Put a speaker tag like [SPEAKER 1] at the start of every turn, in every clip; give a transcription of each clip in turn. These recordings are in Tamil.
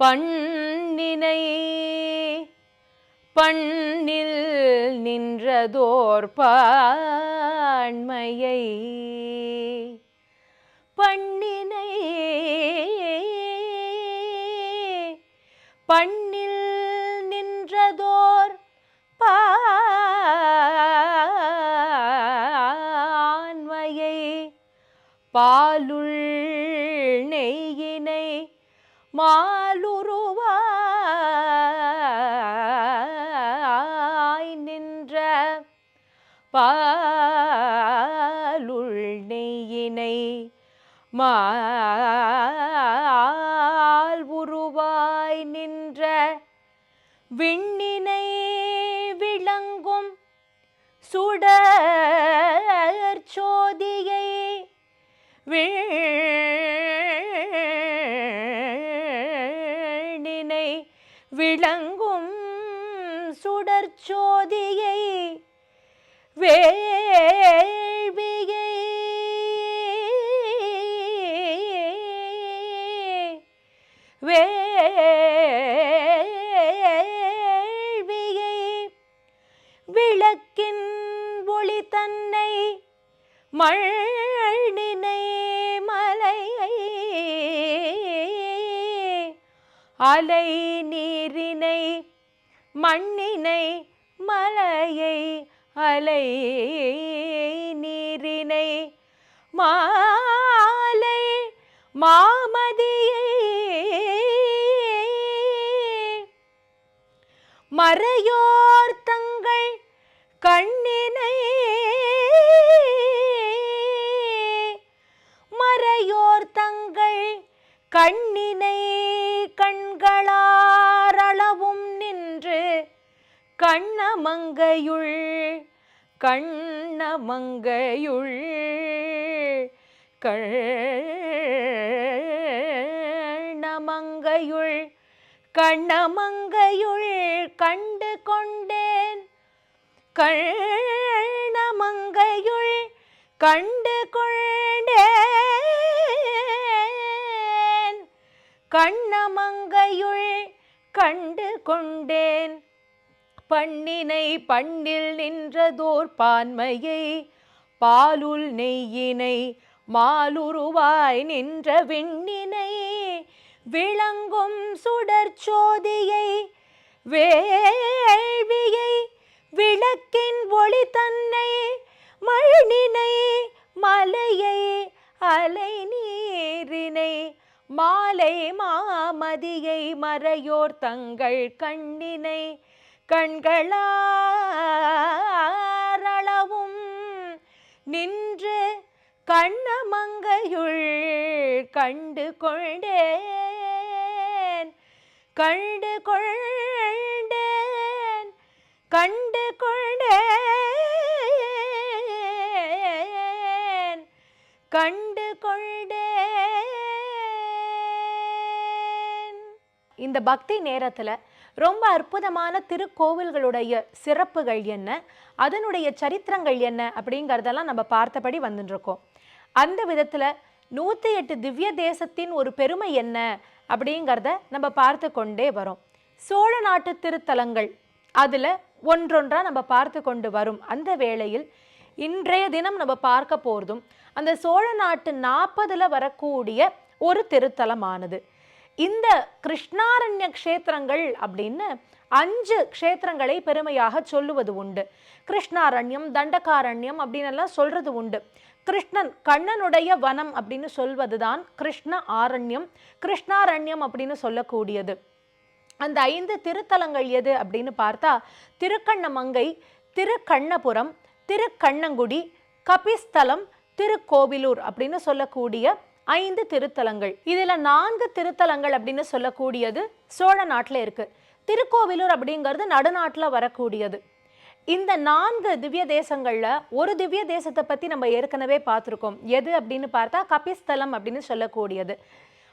[SPEAKER 1] பண்ணினை பண்ணில் நின்றதோர் பாண்மையை பண்ணினை பண்ணில் நின்றதோர் பா நெய்யினை மால் உருவாய் நின்ற விண்ணினை விளங்கும் சுடர் சோதியை வீணினை விளங்கும் சுடர் சோதியை வே விளக்கின் ஒளி தன்னை மழ்நினை மலையை அலை நீரினை மண்ணினை மலையை அலை நீரினை மாலை மாமதியை மறையோ கண்ணமங்கையுள் கண்ணமங்கையுள். கண்ணமங்கையுள் கண்ணமங்கையுள் கண்டு கொண்டேன். கண்ணமங்கையுள் கண்டு கொண்டேன். கண்ணமங்கையுள் கண்டு கொண்டேன். பண்ணினை பண்ணில் நின்றதோர் பான்மையை பாலுள் நெய்யினை மாலுருவாய் நின்ற விண்ணினை விளங்கும் சுடர்ச்சோதியை வேள்வியை விளக்கின் ஒளி தன்னை மழ்நினை மலையை அலை நீரினை மாலை மாமதியை மறையோர் தங்கள் கண்ணினை கண்களாரளவும் நின்று கண்ணமங்கையுள் கண்டு கொண்டேன். கண்டு கொண்டேன். கண்டு கொண்டேன். கண்டு கொள் இந்த பக்தி நேரத்தில் ரொம்ப அற்புதமான திருக்கோவில்களுடைய சிறப்புகள் என்ன? அதனுடைய சரித்திரங்கள் என்ன? அப்படிங்கிறதெல்லாம் நம்ம பார்த்தபடி வந்துட்டுருக்கோம் அந்த விதத்தில் நூற்றி எட்டு திவ்ய தேசத்தின் ஒரு பெருமை என்ன? அப்படிங்கிறத நம்ம பார்த்து கொண்டே வரோம். சோழ நாட்டு திருத்தலங்கள் அதில் ஒன்றொன்றாக நம்ம பார்த்து கொண்டு வரும். அந்த வேளையில் இன்றைய தினம் நம்ம பார்க்க போகிறதும் அந்த சோழ நாட்டு நாற்பதில் வரக்கூடிய ஒரு திருத்தலமானது. இந்த கிருஷ்ணாரண்ய க்ஷேத்திரங்கள் அப்படின்னு அஞ்சு க்ஷேத்திரங்களை பெருமையாக சொல்லுவது உண்டு. கிருஷ்ணாரண்யம் தண்டகாரண்யம் அப்படின்னு எல்லாம் சொல்றது உண்டு. கிருஷ்ணன் கண்ணனுடைய வனம் அப்படின்னு சொல்வதுதான் கிருஷ்ண ஆரண்யம். கிருஷ்ணாரண்யம் அப்படின்னு சொல்லக்கூடியது. அந்த ஐந்து திருத்தலங்கள் எது அப்படின்னு பார்த்தா திருக்கண்ணமங்கை திருக்கண்ணபுரம் திருக்கண்ணங்குடி கபிஸ்தலம் திருக்கோவிலூர் அப்படின்னு சொல்லக்கூடிய ஐந்து திருத்தலங்கள். இதில் நான்கு திருத்தலங்கள் அப்படின்னு சொல்லக்கூடியது சோழ நாட்டில் இருக்குது திருக்கோவிலூர் அப்படிங்கிறது நடுநாட்டில் வரக்கூடியது. இந்த நான்கு திவ்ய தேசங்களில் ஒரு திவ்ய தேசத்தை பற்றி நம்ம ஏற்கனவே பார்த்துருக்கோம். எது அப்படின்னு பார்த்தா கபிஸ்தலம் அப்படின்னு சொல்லக்கூடியது.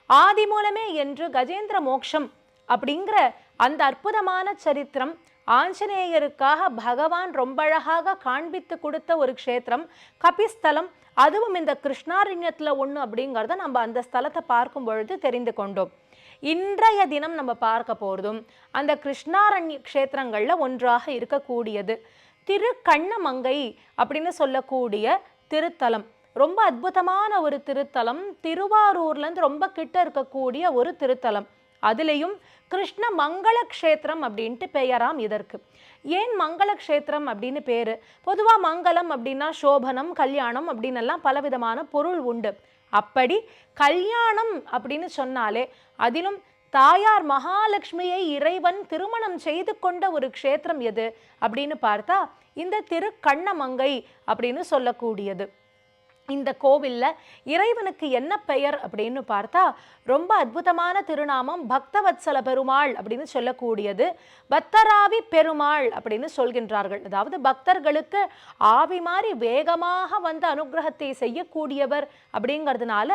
[SPEAKER 1] ஆதி மூலமே என்று கஜேந்திர மோக்ஷம் அப்படிங்கிற அந்த அற்புதமான சரித்திரம் ஆஞ்சநேயருக்காக பகவான் ரொம்ப அழகாக காண்பித்து கொடுத்த ஒரு க்ஷேத்திரம் கபிஸ்தலம் அதுவும் இந்த கிருஷ்ணாரண்யத்தில் ஒன்று அப்படிங்கிறத நம்ம அந்த ஸ்தலத்தை பார்க்கும் பொழுது தெரிந்து கொண்டோம். இன்றைய தினம் நம்ம பார்க்க போகிறதும் அந்த கிருஷ்ணாரண்ய க்ஷேத்திரங்களில் ஒன்றாக இருக்கக்கூடியது. திருக்கண்ணமங்கை அப்படின்னு சொல்லக்கூடிய திருத்தலம். ரொம்ப அற்புதமான ஒரு திருத்தலம். திருவாரூர்லேருந்து ரொம்ப கிட்ட இருக்கக்கூடிய ஒரு திருத்தலம். அதுலேயும் கிருஷ்ண மங்கள க்ஷேத்திரம் அப்படின்ட்டு பெயராம் இதற்கு. ஏன் மங்கள க்ஷேத்திரம் அப்படின்னு பேர்? பொதுவாக மங்களம் அப்படின்னா சோபனம் கல்யாணம் அப்படின்னு எல்லாம் பலவிதமான பொருள் உண்டு. அப்படி கல்யாணம் அப்படின்னு சொன்னாலே அதிலும் தாயார் மகாலட்சுமியை இறைவன் திருமணம் செய்து கொண்ட ஒரு க்ஷேத்திரம் எது? அப்படின்னு பார்த்தா இந்த திருக்கண்ணமங்கை அப்படின்னு சொல்லக்கூடியது. இந்த கோவில்ல இறைவனுக்கு என்ன பெயர் அப்படின்னு பார்த்தா ரொம்ப அற்புதமான திருநாமம் பக்தவத்சல பெருமாள் அப்படின்னு சொல்லக்கூடியது. பக்தராவி பெருமாள் அப்படின்னு சொல்கின்றார்கள். அதாவது பக்தர்களுக்கு ஆவி மாதிரி வேகமாக வந்து அனுகிரகத்தை செய்யக்கூடியவர் அப்படிங்கிறதுனால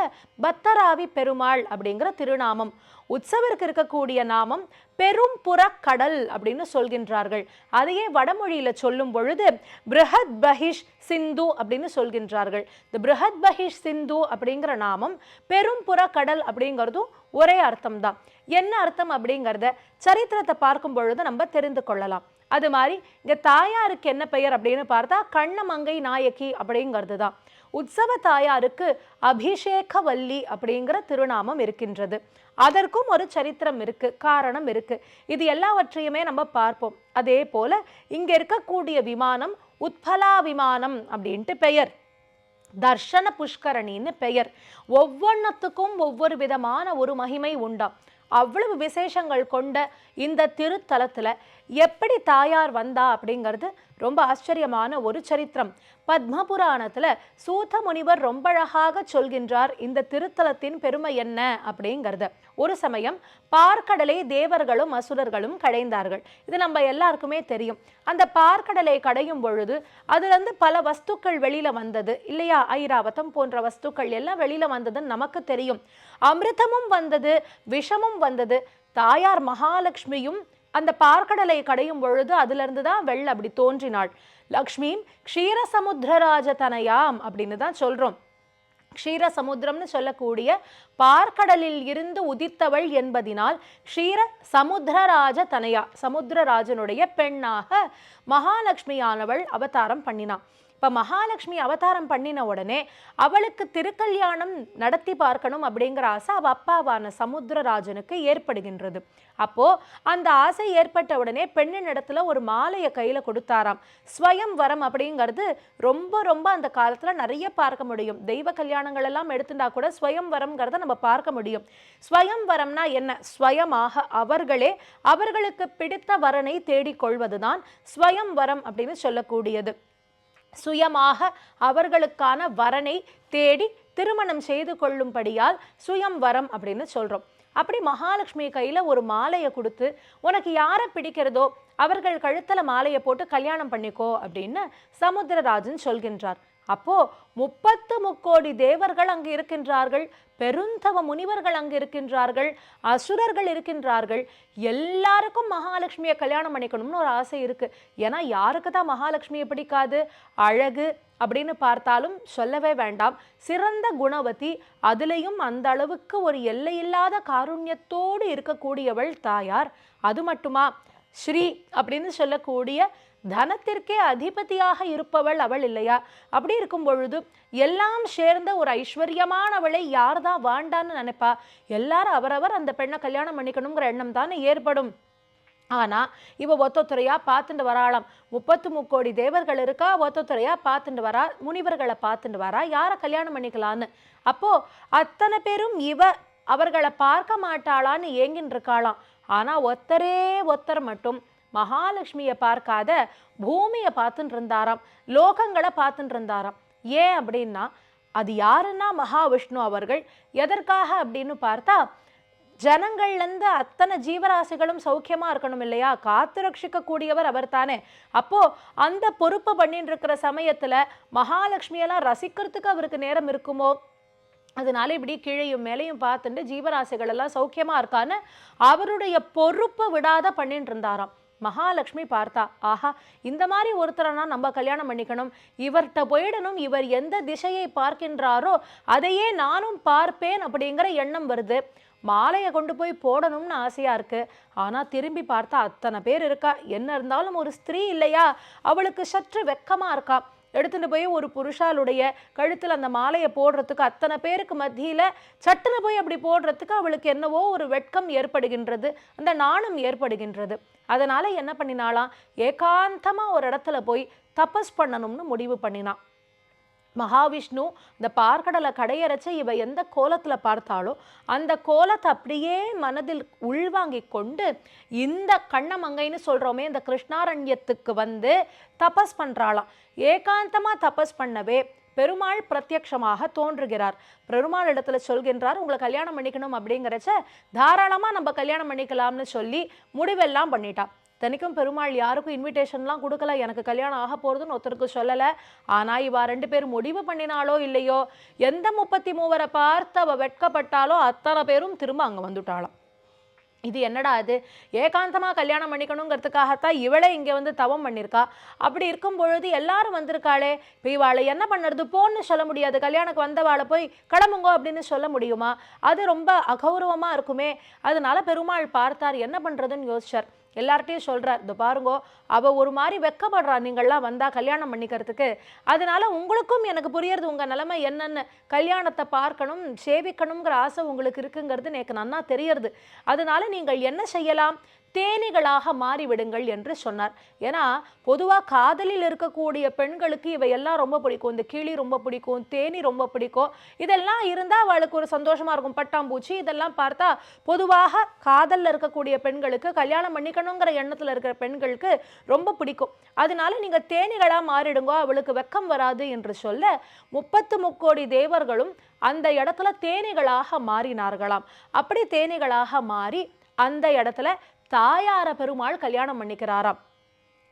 [SPEAKER 1] பக்தராவி பெருமாள் அப்படிங்கிற திருநாமம். உற்சவருக்கு இருக்கக்கூடிய நாமம் பெரும்புற கடல் அப்படின்னு சொல்கின்றார்கள். அதையே வடமொழியில் சொல்லும் பொழுது பிருஹத் பஹிஷ் சிந்து அப்படின்னு சொல்கின்றார்கள். இந்த பிருஹத் பஹிஷ் சிந்து அப்படிங்கிற நாமம் பெரும்புற கடல் அப்படிங்கிறதும் ஒரே அர்த்தம் தான் என்ன அர்த்தம் அப்படிங்கிறத சரித்திரத்தை பார்க்கும் பொழுது நம்ம தெரிந்து கொள்ளலாம். அது மாதிரி இங்கே தாயாருக்கு என்ன பெயர் அப்படின்னு பார்த்தா கண்ணமங்கை நாயகி அப்படிங்கிறது தான் உற்சவ தாயாருக்கு அபிஷேகவல்லி அப்படிங்கிற திருநாமம் இருக்கின்றது. அதற்கும் ஒரு சரித்திரம் இருக்கு காரணம் இருக்கு. இது எல்லாவற்றையுமே நம்ம பார்ப்போம். அதே போல இங்க இருக்கக்கூடிய விமானம் உத்பலா விமானம் அப்படின்ட்டு பெயர். தர்ஷன புஷ்கரணின்னு பெயர். ஒவ்வொன்றத்துக்கும் ஒவ்வொரு விதமான ஒரு மகிமை உண்டாம். அவ்வளவு விசேஷங்கள் கொண்ட இந்த திருத்தலத்துல எப்படி தாயார் வந்தா அப்படிங்கிறது ரொம்ப ஆச்சரியமான ஒரு சரித்திரம். பத்மபுராணத்தில் சூத முனிவர் ரொம்ப அழகாக சொல்கின்றார் இந்த திருத்தலத்தின் பெருமை என்ன அப்படிங்கிறத. ஒரு சமயம் பார்க்கடலை தேவர்களும் அசுரர்களும் கடைந்தார்கள். இது நம்ம எல்லாருக்குமே தெரியும். அந்த பார்க்கடலை கடையும் பொழுது அதுலேருந்து பல வஸ்துக்கள் வெளியில் வந்தது. இல்லையா? ஐராவதம் போன்ற வஸ்துக்கள் எல்லாம் வெளியில் வந்ததுன்னு நமக்கு தெரியும். அமிர்தமும் வந்தது விஷமும் வந்தது. தாயார் மகாலட்சுமியும் அந்த பார்க்கடலை கடையும் பொழுது அதிலிருந்து தான் வெள்ள அப்படி தோன்றினாள். லக்ஷ்மியும் க்ஷீரசமுத்திரராஜ தனயாம் அப்படின்னு தான் சொல்றோம். க்ஷீர சமுத்திரம்னு சொல்லக்கூடிய பார்க்கடலில் இருந்து உதித்தவள் என்பதினால் க்ஷீர சமுத்திரராஜ தனையா சமுத்திரராஜனுடைய பெண்ணாக மகாலட்சுமியானவள் அவதாரம் பண்ணினான். இப்போ மகாலட்சுமி அவதாரம் பண்ணின உடனே அவளுக்கு திருக்கல்யாணம் நடத்தி பார்க்கணும் அப்படிங்கிற ஆசை அவள் அப்பாவான சமுத்திரராஜனுக்கு ஏற்படுகின்றது. அப்போ அந்த ஆசை ஏற்பட்ட உடனே பெண்ணின் இடத்துல ஒரு மாலையை கையில் கொடுத்தாராம். ஸ்வயம் வரம் அப்படிங்கிறது ரொம்ப ரொம்ப அந்த காலத்தில் நிறைய பார்க்க முடியும். தெய்வ கல்யாணங்கள் எல்லாம் எடுத்துட்டா கூட ஸ்வயம் வரம்ங்கிறத நம்ம பார்க்க முடியும். ஸ்வயம் வரம்னா என்ன? ஸ்வயமாக அவர்களே அவர்களுக்கு பிடித்த வரனை தேடிக்கொள்வதுதான் ஸ்வயம் வரம் அப்படின்னு சொல்லக்கூடியது. சுயமாக அவர்களுக்கான வரனை தேடி திருமணம் செய்து கொள்ளும்படியால் சுயம் வரம் அப்படின்னு சொல்றோம். அப்படி மகாலட்சுமி கையில ஒரு மாலையை கொடுத்து உனக்கு யாரை பிடிக்கிறதோ அவர்கள் கழுத்துல மாலையை போட்டு கல்யாணம் பண்ணிக்கோ அப்படின்னு சமுத்திரராஜன் சொல்கின்றார். அப்போ முப்பத்து முக்கோடி தேவர்கள் அங்கு இருக்கின்றார்கள் பெருந்தவ முனிவர்கள் அங்கு இருக்கின்றார்கள் அசுரர்கள் இருக்கின்றார்கள். எல்லாருக்கும் மகாலட்சுமியை கல்யாணம் பண்ணிக்கணும்னு ஒரு ஆசை இருக்கு. ஏன்னா யாருக்கு தான் மகாலட்சுமியை பிடிக்காது? அழகு அப்படின்னு பார்த்தாலும் சொல்லவே வேண்டாம். சிறந்த குணவதி அதுலேயும் அந்த அளவுக்கு ஒரு எல்லையில்லாத காருண்யத்தோடு இருக்கக்கூடியவள் தாயார். அது மட்டுமா? ஸ்ரீ அப்படின்னு சொல்லக்கூடிய தனத்திற்கே அதிபதியாக இருப்பவள் அவள் இல்லையா? அப்படி இருக்கும் பொழுது எல்லாம் சேர்ந்த ஒரு ஐஸ்வர்யமானவளை யார் தான் வாண்டான்னு நினைப்பா? எல்லாரும் அவரவர் அந்த பெண்ணை கல்யாணம் பண்ணிக்கணுங்கிற எண்ணம் தானே ஏற்படும். ஆனால் இவ ஒத்தொத்துறையா பார்த்துட்டு வராளாம். முப்பத்து முக்கோடி தேவர்கள் இருக்கா? ஒத்தொத்துறையா பார்த்துட்டு வரா? முனிவர்களை பார்த்துட்டு வரா? யாரை கல்யாணம் பண்ணிக்கலான்னு? அப்போது அத்தனை பேரும் இவ அவர்களை பார்க்க மாட்டாளான்னு ஏங்கின்னு இருக்காளாம் ஆனால் ஒத்தரே ஒத்தர் மட்டும் மகாலட்சுமியை பார்க்காத பூமியை பார்த்துட்டு இருந்தாராம் லோகங்களை பார்த்துட்டு இருந்தாராம் ஏன் அப்படின்னா அது யாருன்னா மகாவிஷ்ணு அவர்கள்? எதற்காக அப்படின்னு பார்த்தா ஜனங்கள்லேருந்து அத்தனை ஜீவராசிகளும் சௌக்கியமாக இருக்கணும் இல்லையா? காத்து ரட்சிக்கக்கூடியவர் அவர் தானே அப்போது அந்த பொறுப்பை பண்ணிட்டு இருக்கிற சமயத்தில் மகாலட்சுமியெல்லாம் ரசிக்கிறதுக்கு அவருக்கு நேரம் இருக்குமோ? அதனால இப்படி கீழையும் மேலையும் பார்த்துட்டு ஜீவராசிகள் எல்லாம் சௌக்கியமாக இருக்கான்னு அவருடைய பொறுப்பை விடாத பண்ணிட்டு இருந்தாராம் மகாலட்சுமி பார்த்தா ஆஹா இந்த மாதிரி ஒருத்தரனா நம்ம கல்யாணம் பண்ணிக்கணும் இவர்கிட்ட போயிடணும் இவர் எந்த திசையை பார்க்கின்றாரோ அதையே நானும் பார்ப்பேன் அப்படிங்கிற எண்ணம் வருது. மாலையை கொண்டு போய் போடணும்னு ஆசையாக இருக்குது ஆனால் திரும்பி பார்த்தா அத்தனை பேர் இருக்கா? என்ன இருந்தாலும் ஒரு ஸ்திரீ இல்லையா? அவளுக்கு சற்று வெக்கமாக இருக்கா? எடுத்துட்டு போய் ஒரு புருஷாளுடைய கழுத்தில் அந்த மாலையை போடுறதுக்கு அத்தனை பேருக்கு மத்தியில் சட்டுன்னு போய் அப்படி போடுறதுக்கு அவளுக்கு என்னவோ ஒரு வெட்கம் ஏற்படுகின்றது. அந்த நாணம் ஏற்படுகின்றது. அதனால் என்ன பண்ணினாலாம் ஏகாந்தமாக ஒரு இடத்துல போய் தபஸ் பண்ணணும்னு முடிவு பண்ணினான் மகாவிஷ்ணு இந்த பார்க்கடலை கடையரைச்ச இவ எந்த கோலத்தில் பார்த்தாலோ அந்த கோலத்தை அப்படியே மனதில் உள்வாங்கி கொண்டு இந்த கண்ணமங்கைன்னு சொல்கிறோமே இந்த கிருஷ்ணாரண்யத்துக்கு வந்து தபஸ் பண்ணுறாளாம் ஏகாந்தமாக தபஸ் பண்ணவே பெருமாள் பிரத்யக்ஷமாக தோன்றுகிறார். பெருமாள் இடத்துல சொல்கின்றார் உங்களை கல்யாணம் பண்ணிக்கணும் அப்படிங்கிறச்ச தாராளமாக நம்ம கல்யாணம் பண்ணிக்கலாம்னு சொல்லி முடிவெல்லாம் பண்ணிட்டான். தனிக்கும் பெருமாள் யாருக்கும் இன்விடேஷன்லாம் கொடுக்கல. எனக்கு கல்யாணம் ஆக போகிறதுன்னு ஒருத்தருக்கு சொல்லலை. ஆனால் இவா ரெண்டு பேரும் முடிவு பண்ணினாலோ இல்லையோ எந்த முப்பத்தி மூவரை பார்த்து அவள் வெட்கப்பட்டாலோ அத்தனை பேரும் திரும்ப அங்கே வந்துட்டாளாம். இது என்னடா அது ஏகாந்தமாக கல்யாணம் பண்ணிக்கணுங்கிறதுக்காகத்தான் இவளே இங்கே வந்து தவம் பண்ணியிருக்கா அப்படி இருக்கும் பொழுது எல்லாரும் வந்திருக்காளே. இப்போ இவாளை என்ன பண்ணுறது? போன்னு சொல்ல முடியாது. கல்யாணத்துக்கு வந்தவாளை போய் கிளம்புங்கோ அப்படின்னு சொல்ல முடியுமா? அது ரொம்ப அகௌரவமாக இருக்குமே. அதனால பெருமாள் பார்த்தார் என்ன பண்ணுறதுன்னு யோசிச்சார். எல்லார்ட்டையும் சொல்கிறார் இந்த பாருங்கோ அவள் ஒரு மாதிரி வெக்கப்படுறா நீங்கள்லாம் வந்தால் கல்யாணம் பண்ணிக்கிறதுக்கு. அதனால் உங்களுக்கும் எனக்கு புரியறது உங்கள் நிலைமை என்னென்னு. கல்யாணத்தை பார்க்கணும் சேவிக்கணுங்கிற ஆசை உங்களுக்கு இருக்குங்கிறது எனக்கு நன்னா தெரியறது. அதனால நீங்கள் என்ன செய்யலாம்? தேனிகளாக மாறிவிடுங்கள் என்று சொன்னார். ஏன்னா பொதுவாக காதலில் இருக்கக்கூடிய பெண்களுக்கு இவையெல்லாம் ரொம்ப பிடிக்கும். இந்த கிளி ரொம்ப பிடிக்கும் தேனி ரொம்ப பிடிக்கும். இதெல்லாம் இருந்தால் அவளுக்கு ஒரு சந்தோஷமாக இருக்கும். பட்டாம்பூச்சி இதெல்லாம் பார்த்தா பொதுவாக காதலில் இருக்கக்கூடிய பெண்களுக்கு கல்யாணம் பண்ணிக்கணுங்கிற எண்ணத்தில் இருக்கிற பெண்களுக்கு ரொம்ப பிடிக்கும். அதனால நீங்கள் தேனிகளாக மாறிடுங்கோ அவளுக்கு வெக்கம் வராது என்று சொல்ல முப்பத்து முக்கோடி தேவர்களும் அந்த இடத்துல தேனிகளாக மாறினார்களாம். அப்படி தேனிகளாக மாறி அந்த இடத்துல தாயார பெருமாள் கல்யாணம் பண்ணிக்கிறாராம்.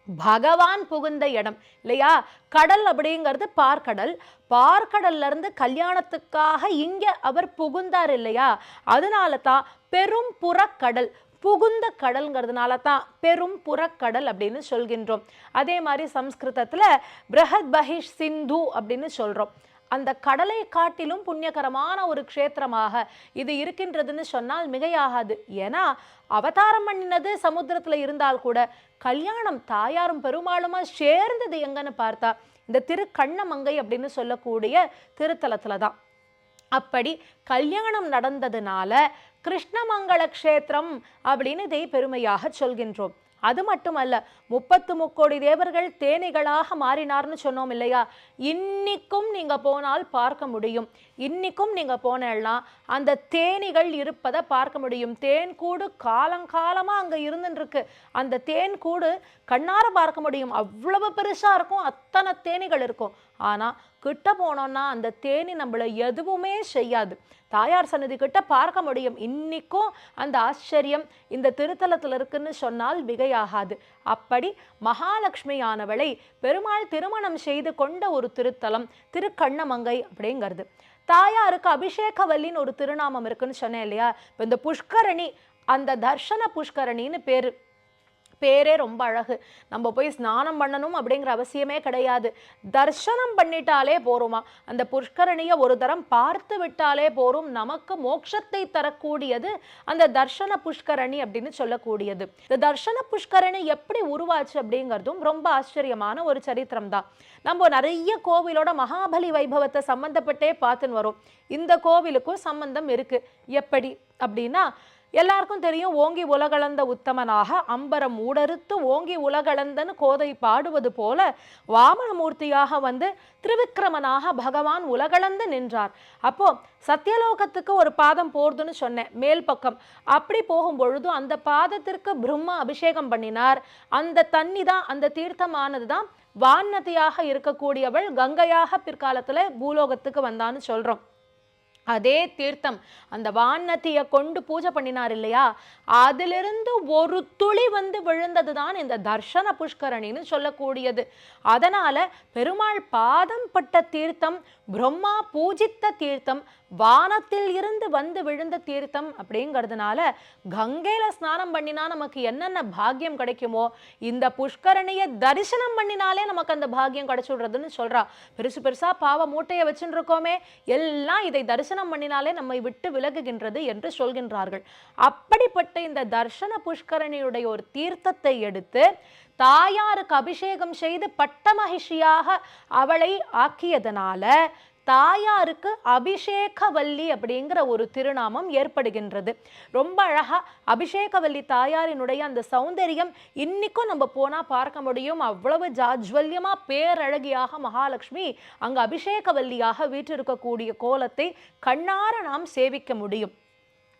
[SPEAKER 1] பகவான் புகுந்த இடம் இல்லையா? கடல் அப்படிங்கிறது பார்க்கடல். பார்க்கடல்ல இருந்து கல்யாணத்துக்காக இங்க அவர் புகுந்தார் இல்லையா? அதனால தான் பெரும் புறக்கடல் புகுந்த கடல்ங்கிறதுனால தான் பெரும் புறக்கடல் அப்படின்னு சொல்கின்றோம். அதே மாதிரி சம்ஸ்கிருதத்தில் பிரஹத் பஹிஷ் சிந்து அப்படின்னு சொல்கிறோம் அந்த கடலை காட்டிலும் புண்ணியகரமான ஒரு க்ஷேத்திரமாக இது இருக்கின்றதுன்னு சொன்னால் மிகையாகாது. ஏன்னா அவதாரம் பண்ணினது சமுத்திரத்தில் இருந்தால் கூட கல்யாணம் தாயாரும் பெருமாளுமா சேர்ந்தது எங்கன்னு பார்த்தா இந்த திருக்கண்ணமங்கை அப்படின்னு சொல்லக்கூடிய திருத்தலத்தில் தான் அப்படி கல்யாணம் நடந்ததுனால கிருஷ்ணமங்கல க்ஷேத்திரம் அப்படின்னு இதை பெருமையாக சொல்கின்றோம். அது மட்டுமல்ல முப்பத்து முக்கோடி தேவர்கள் தேனிகளாக மாறினார்னு சொன்னோம் இல்லையா? இன்னிக்கும் நீங்க போனால் பார்க்க முடியும். இன்னிக்கும் நீங்க போனேன்னா அந்த தேனிகள் இருப்பதை பார்க்க முடியும். தேன் கூடு காலங்காலமா அங்க இருந்துருக்கு இருக்கு அந்த தேன் கூடு கண்ணார பார்க்க முடியும். அவ்வளவு பெருசா இருக்கும். அத்தனை தேனிகள் இருக்கும். ஆனா கிட்ட போனோம்னா அந்த தேனி நம்மளை எதுவுமே செய்யாது. தாயார் சன்னதி கிட்ட பார்க்க முடியும். இன்னிக்கும் அந்த ஆச்சரியம் இந்த திருத்தலத்தில் இருக்குன்னு சொன்னால் மிகையாகாது. அப்படி மகாலட்சுமியானவளை பெருமாள் திருமணம் செய்து கொண்ட ஒரு திருத்தலம் திருக்கண்ணமங்கை அப்படிங்கிறது. தாயாருக்கு அபிஷேகவல்லின்னு ஒரு திருநாமம் இருக்குன்னு சொன்னேன் இல்லையா? இப்போ இந்த புஷ்கரணி அந்த தர்ஷன புஷ்கரணின்னு பேர். பேரே ரொம்ப அழகு. நம்ம போய் ஸ்நானம் பண்ணணும் அப்படிங்கிற அவசியமே கிடையாது. தர்சனம் பண்ணிட்டாலே போருமா? அந்த புஷ்கரணியை ஒரு தரம் பார்த்து விட்டாலே போரும். நமக்கு மோட்சத்தை தரக்கூடியது அந்த தர்ஷன புஷ்கரணி அப்படின்னு சொல்லக்கூடியது. இந்த தர்ஷன புஷ்கரணி எப்படி உருவாச்சு அப்படிங்கிறதும் ரொம்ப ஆச்சரியமான ஒரு சரித்திரம் தான். நம்ம நிறைய கோவிலோட மகாபலி வைபவத்தை சம்பந்தப்பட்டே பார்த்துன்னு வரோம். இந்த கோவிலுக்கும் சம்பந்தம் இருக்கு. எப்படி அப்படின்னா எல்லாருக்கும் தெரியும் ஓங்கி உலகளந்த உத்தமனாக அம்பரம் ஊடறுத்து ஓங்கி உலகளந்தன்னு கோதை பாடுவது போல வாமனமூர்த்தியாக வந்து திருவிக்கிரமனாக பகவான் உலகளந்து நின்றார். அப்போ சத்தியலோகத்துக்கு ஒரு பாதம் போறதுன்னு சொன்னேன் மேல் பக்கம். அப்படி போகும் பொழுதும் அந்த பாதத்திற்கு பிரம்மா அபிஷேகம் பண்ணினார். அந்த தண்ணி தான் அந்த தீர்த்தமானது தான் வானதியாக இருக்கக்கூடியவள் கங்கையாக பிற்காலத்தில் பூலோகத்துக்கு வந்தான்னு சொல்கிறோம் அதே தீர்த்தம். அந்த வானத்தியை கொண்டு பூஜை பண்ணினார் இல்லையா? அதிலிருந்து ஒரு துளி வந்து விழுந்தது தான் இந்த தர்ஷன புஷ்கரணின்னு சொல்லக்கூடியது. அதனால பெருமாள் பாதம் பட்ட தீர்த்தம் பிரம்மா பூஜித்த தீர்த்தம் வானத்தில் இருந்து வந்து விழுந்த தீர்த்தம் அப்படிங்கிறதுனால கங்கையில ஸ்நானம் பண்ணினா நமக்கு என்னென்ன பாக்கியம் கிடைக்குமோ இந்த புஷ்கரணியை தரிசனம் பண்ணினாலே நமக்கு அந்த பாக்கியம் கிடைச்சுடுறதுன்னு சொல்றா. பெருசு பெருசா பாவ மூட்டையை வச்சுட்டு இருக்கோமே எல்லாம் இதை தரிசனம் பண்ணினாலே நம்மை விட்டு விலகுகின்றது என்று சொல்கின்றார்கள். அப்படிப்பட்ட இந்த தர்ஷன புஷ்கரணியுடைய ஒரு தீர்த்தத்தை எடுத்து தாயாருக்கு அபிஷேகம் செய்து பட்டமகிஷியாக அவளை ஆக்கியதனால தாயாருக்கு அபிஷேகவல்லி அப்படிங்கிற ஒரு திருநாமம் ஏற்படுகின்றது. ரொம்ப அழகா அபிஷேகவல்லி தாயாரினுடைய அந்த சௌந்தரியம் இன்னைக்கும் நம்ம போனா பார்க்க முடியும். அவ்வளவு ஜாஜ்வல்யமா பேரழகியாக மகாலட்சுமி அங்கு அபிஷேகவல்லியாக வீற்றிருக்கக்கூடிய கோலத்தை கண்ணார நாம் சேவிக்க முடியும்.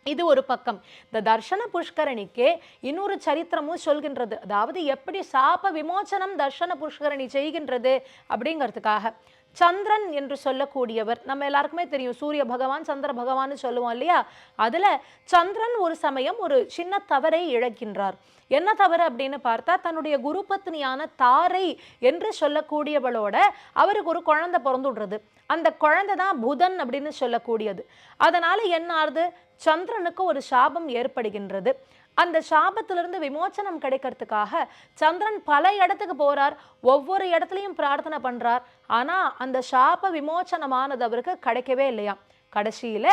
[SPEAKER 1] இது ஒரு பக்கம். இந்த தர்ஷன புஷ்கரணிக்கே இன்னொரு சரித்திரமும் சொல்கின்றது. அதாவது எப்படி சாப விமோசனம் தர்ஷன புஷ்கரணி செய்கின்றது அப்படிங்கிறதுக்காக. சந்திரன் என்று சொல்லக்கூடியவர். நம்ம எல்லாருக்குமே தெரியும். சூரிய பகவான் சந்திர பகவான் சொல்லுவோம் இல்லையா? அதில் சந்திரன் ஒரு சமயம் ஒரு சின்ன தவறை இழக்கின்றார். என்ன தவறு அப்படின்னு பார்த்தா தன்னுடைய குரு பத்னியான தாரை என்று சொல்லக்கூடியவளோட அவருக்கு ஒரு குழந்தை பிறந்துடுறது அந்த குழந்தை தான் புதன் அப்படின்னு சொல்லக்கூடியது. அதனால என்ன ஆறுது சந்திரனுக்கு ஒரு சாபம் ஏற்படுகின்றது. அந்த சாபத்திலிருந்து விமோச்சனம் கிடைக்கிறதுக்காக சந்திரன் பல இடத்துக்கு போறார். ஒவ்வொரு இடத்துலையும் பிரார்த்தனை பண்றார். ஆனா அந்த சாப விமோச்சனமானது அவருக்கு கிடைக்கவே இல்லையா? கடைசியில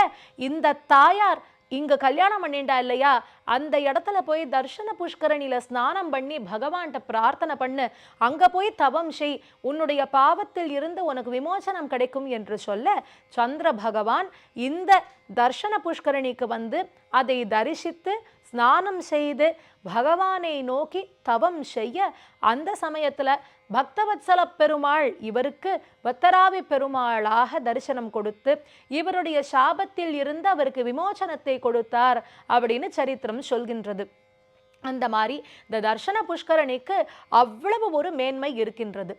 [SPEAKER 1] இந்த தாயார் இங்க கல்யாணம் பண்ணிண்டா இல்லையா? அந்த இடத்துல போய் தர்ஷன புஷ்கரணியில ஸ்நானம் பண்ணி பகவான்கிட்ட பிரார்த்தனை பண்ணு. அங்க போய் தவம் செய். உன்னுடைய பாவத்தில் இருந்து உனக்கு விமோசனம் கிடைக்கும் என்று சொல்ல சந்திர பகவான் இந்த தர்ஷன புஷ்கரணிக்கு வந்து அதை தரிசித்து ஸ்நானம் செய்து பகவானை நோக்கி தவம் செய்ய அந்த சமயத்துல பக்தவத்சல பெருமாள் இவருக்கு வத்தராவி பெருமாளாக தரிசனம் கொடுத்து இவருடைய சாபத்தில் இருந்து அவருக்கு விமோசனத்தை கொடுத்தார் அப்படின்னு சரித்திரம் சொல்கின்றது. அந்த மாதிரி இந்த தர்ஷன புஷ்கரணிக்கு அவ்வளவு ஒரு மேன்மை இருக்கின்றது.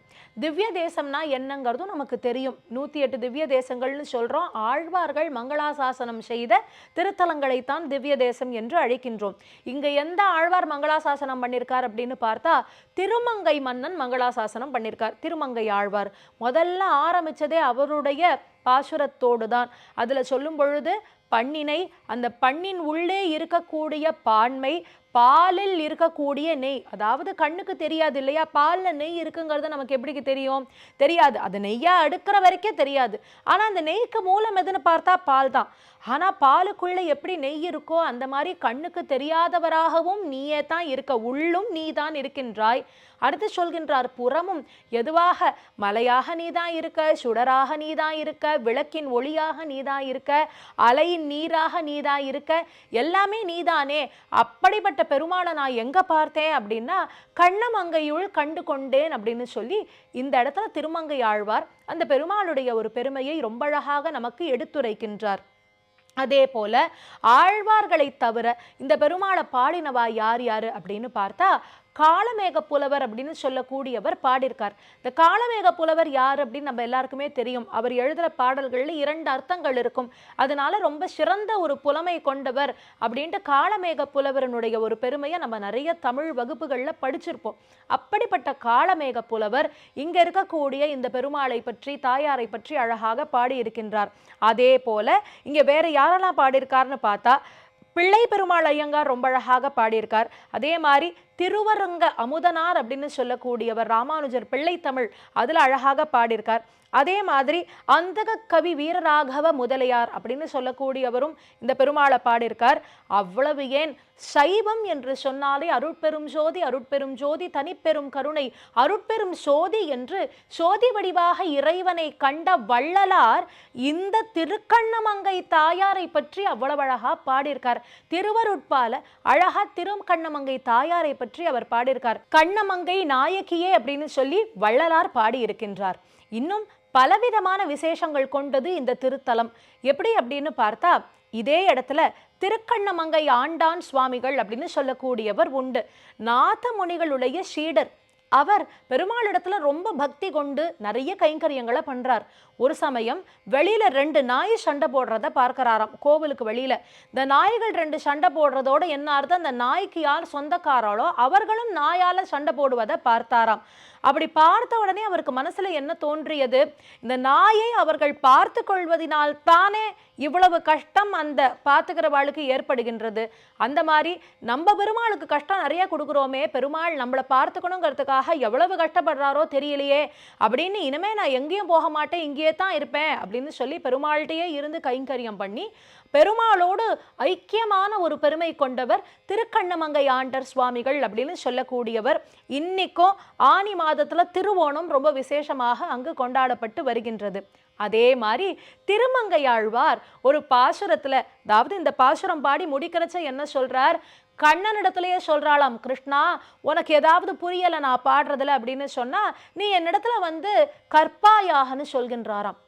[SPEAKER 1] திவ்ய தேசம்னா என்னங்கிறதும் நமக்கு தெரியும். நூற்றி எட்டு திவ்ய தேசங்கள்னு சொல்கிறோம் ஆழ்வார்கள் மங்களாசாசனம் செய்த திருத்தலங்களைத்தான் திவ்ய தேசம் என்று அழைக்கின்றோம். இங்கே எந்த ஆழ்வார் மங்களாசாசனம் பண்ணியிருக்கார் அப்படின்னு பார்த்தா திருமங்கை மன்னன் மங்களாசாசனம் பண்ணியிருக்கார் திருமங்கை ஆழ்வார். முதல்ல ஆரம்பிச்சதே அவருடைய பாசுரத்தோடு தான் அதில் சொல்லும் பொழுது பண்ணினை அந்த பண்ணின் உள்ளே இருக்கக்கூடிய பான்மை பாலில் இருக்கக்கூடிய நெய் அதாவது கண்ணுக்கு தெரியாது இல்லையா? பாலில் நெய் இருக்குங்கிறது நமக்கு எப்படி தெரியும்? தெரியாது. அது நெய்யாக அடுக்கிற வரைக்கும் தெரியாது. ஆனால் அந்த நெய்க்கு மூலம் எதுன்னு பார்த்தா பால் தான். ஆனால் பாலுக்குள்ள எப்படி நெய் இருக்கோ அந்த மாதிரி கண்ணுக்கு தெரியாதவராகவும் நீயே தான் இருக்க உள்ளும் நீ தான் இருக்கின்றாய். அடுத்து சொல்கின்றார் புறமும் எதுவாக? மலையாக நீ தான் இருக்க சுடராக நீ தான் இருக்க விளக்கின் ஒளியாக நீ தான் இருக்க அலையின் நீராக நீ தான் இருக்க எல்லாமே நீதானே அப்படிப்பட்ட பெருமாளை நான் எங்கே பார்த்தேன் அப்படின்னா கண்ணமங்கையுள் கண்டு கொண்டேன் அப்படின்னு சொல்லி இந்த இடத்துல திருமங்கை ஆழ்வார் அந்த பெருமாளுடைய ஒரு பெருமையை ரொம்ப அழகாக நமக்கு எடுத்துரைக்கின்றார். அதே போல ஆழ்வார்களை தவிர இந்த பெருமாளை பாடினவா யார் யாரு அப்படின்னு பார்த்தா காளமேக புலவர் அப்படின்னு சொல்லக்கூடியவர் பாடியிருக்கார். இந்த காளமேக புலவர் யார் அப்படின்னு நம்ம எல்லாருக்குமே தெரியும். அவர் எழுதுகிற பாடல்களில் இரண்டு அர்த்தங்கள் இருக்கும். அதனால ரொம்ப சிறந்த ஒரு புலமை கொண்டவர் அப்படின்ட்டு காளமேக புலவரனுடைய ஒரு பெருமையை நம்ம நிறைய தமிழ் வகுப்புகளில் படிச்சிருப்போம். அப்படிப்பட்ட காளமேக புலவர் இங்கே இருக்கக்கூடிய இந்த பெருமாளை பற்றி தாயாரை பற்றி அழகாக பாடியிருக்கின்றார். அதே போல இங்கே வேற யாரெல்லாம் பாடியிருக்காருன்னு பார்த்தா பிள்ளை பெருமாள் ஐயங்கார் ரொம்ப அழகாக பாடியிருக்கார். அதே மாதிரி திருவரங்க அமுதனார் அப்படின்னு சொல்லக்கூடியவர் ராமானுஜர் பிள்ளை தமிழ் அதுல அழகாக பாடியிருக்கார். அதே மாதிரி அந்தக கவி வீரராகவ முதலியார் அப்படின்னு சொல்லக்கூடியவரும் இந்த பெருமாளை பாடியிருக்கார். அவ்வளவு ஏன்? சைவம் என்று சொன்னாலே அருட்பெரும் ஜோதி அருட்பெரும் ஜோதி தனிப்பெரும் கருணை அருட்பெரும் சோதி என்று சோதி வடிவாக இறைவனை கண்ட வள்ளலார் இந்த திருக்கண்ணமங்கை தாயாரை பற்றி அவ்வளவு அழகா பாடியிருக்கார். திருவருட்பால அழகா திருக்கண்ணமங்கை தாயாரை பற்றி அவர் பாடியிருக்கார். கண்ணமங்கை நாயகியே அப்படின்னு சொல்லி வள்ளலார் பாடியிருக்கின்றார். இன்னும் பலவிதமான விசேஷங்கள் கொண்டது இந்த திருத்தலம். எப்படி அப்படின்னு பார்த்தா இதே இடத்துல திருக்கண்ணமங்கை ஆண்டான் சுவாமிகள் அப்படின்னு சொல்லக்கூடியவர் உண்டு. நாத முனிகளுடைய சீடர் அவர் பெருமாளிடத்துல ரொம்ப பக்தி கொண்டு நிறைய கைங்கரியங்களை பண்றார். ஒரு சமயம் வெளியில ரெண்டு நாய் சண்டை போடுறத பார்க்கிறாராம். கோவிலுக்கு வெளியில. இந்த நாய்கள் ரெண்டு சண்டை போடுறதோட என்ன அர்த்தம்? அந்த நாய்க்கு யார் சொந்தக்காராலோ அவர்களும் நாயால சண்டை போடுவதை பார்த்தாராம். அப்படி பார்த்த உடனே அவருக்கு மனசுல என்ன தோன்றியது? இந்த நாயை அவர்கள் பார்த்து கொள்வதனால் தானே இவ்வளவு கஷ்டம் அந்த பார்த்துக்கிறவாளுக்கு ஏற்படுகின்றது. அந்த மாதிரி நம்ம பெருமாளுக்கு கஷ்டம் நிறைய கொடுக்குறோமே பெருமாள் நம்மளை பார்த்துக்கணுங்கிறதுக்காக எவ்வளவு கஷ்டப்படுறாரோ தெரியலையே அப்படின்னு இனிமே நான் எங்கேயும் போக மாட்டேன் இங்கேயே தான் இருப்பேன் அப்படின்னு சொல்லி பெருமாள்கிட்டயே இருந்து கைங்கரியம் பண்ணி பெருமாளோடு ஐக்கியமான ஒரு பெருமை கொண்டவர் திருக்கண்ணமங்கை ஆண்டர் சுவாமிகள் அப்படின்னு சொல்லக்கூடியவர். இன்னைக்கும் ஆனி மாதத்தில் திருவோணம் ரொம்ப விசேஷமாக அங்கு கொண்டாடப்பட்டு வருகின்றது. அதே மாதிரி திருமங்கையாழ்வார் ஒரு பாசுரத்தில் அதாவது இந்த பாசுரம் பாடி முடிக்கிறச்ச என்ன சொல்கிறார் கண்ணனிடத்துலயே சொல்கிறாளாம் கிருஷ்ணா உனக்கு ஏதாவது புரியலை நான் பாடுறதுல அப்படின்னு சொன்னால் நீ என்னிடத்துல வந்து கற்பாயாகன்னு சொல்கின்றாராம்.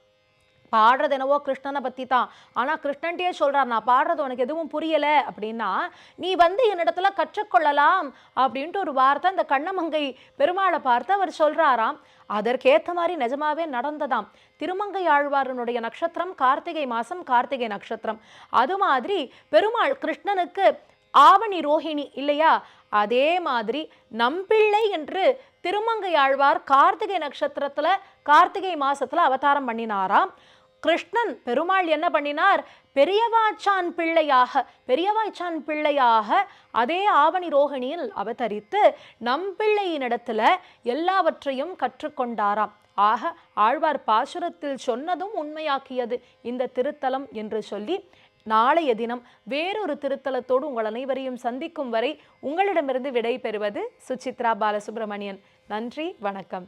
[SPEAKER 1] பாடுறது என்னவோ கிருஷ்ணனை பற்றி தான் ஆனால் கிருஷ்ணன்ட்டே சொல்கிறார் நான் பாடுறது உனக்கு எதுவும் புரியலை. அப்படின்னா நீ வந்து என்னிடத்துல கற்றுக்கொள்ளலாம். அப்படின்ட்டு ஒரு வார்த்தை அந்த கண்ணமங்கை பெருமாளை பார்த்து அவர் சொல்கிறாராம் அதற்கேற்ற மாதிரி நிஜமாவே நடந்ததாம். திருமங்கை ஆழ்வாரனுடைய நட்சத்திரம் கார்த்திகை மாதம் கார்த்திகை நட்சத்திரம். அது மாதிரி பெருமாள் கிருஷ்ணனுக்கு ஆவணி ரோஹிணி இல்லையா? அதே மாதிரி நம்பிள்ளை என்று திருமங்கை ஆழ்வார் கார்த்திகை நட்சத்திரத்தில் கார்த்திகை மாதத்தில் அவதாரம் பண்ணினாராம். கிருஷ்ணன் பெருமாள் என்ன பண்ணினார்? பெரியவாச்சான் பிள்ளையாக பெரியவாச்சான் பிள்ளையாக அதே ஆவணி ரோகிணியில் அவதரித்து நம் பிள்ளையினிடத்துல எல்லாவற்றையும் கற்றுக்கொண்டாராம். ஆக ஆழ்வார் பாசுரத்தில் சொன்னதும் உண்மையாக்கியது இந்த திருத்தலம் என்று சொல்லி நாளைய தினம் வேறொரு திருத்தலத்தோடு உங்கள் அனைவரையும் சந்திக்கும் வரை உங்களிடமிருந்து விடை பெறுவது சுசித்ரா பாலசுப்ரமணியன். நன்றி வணக்கம்.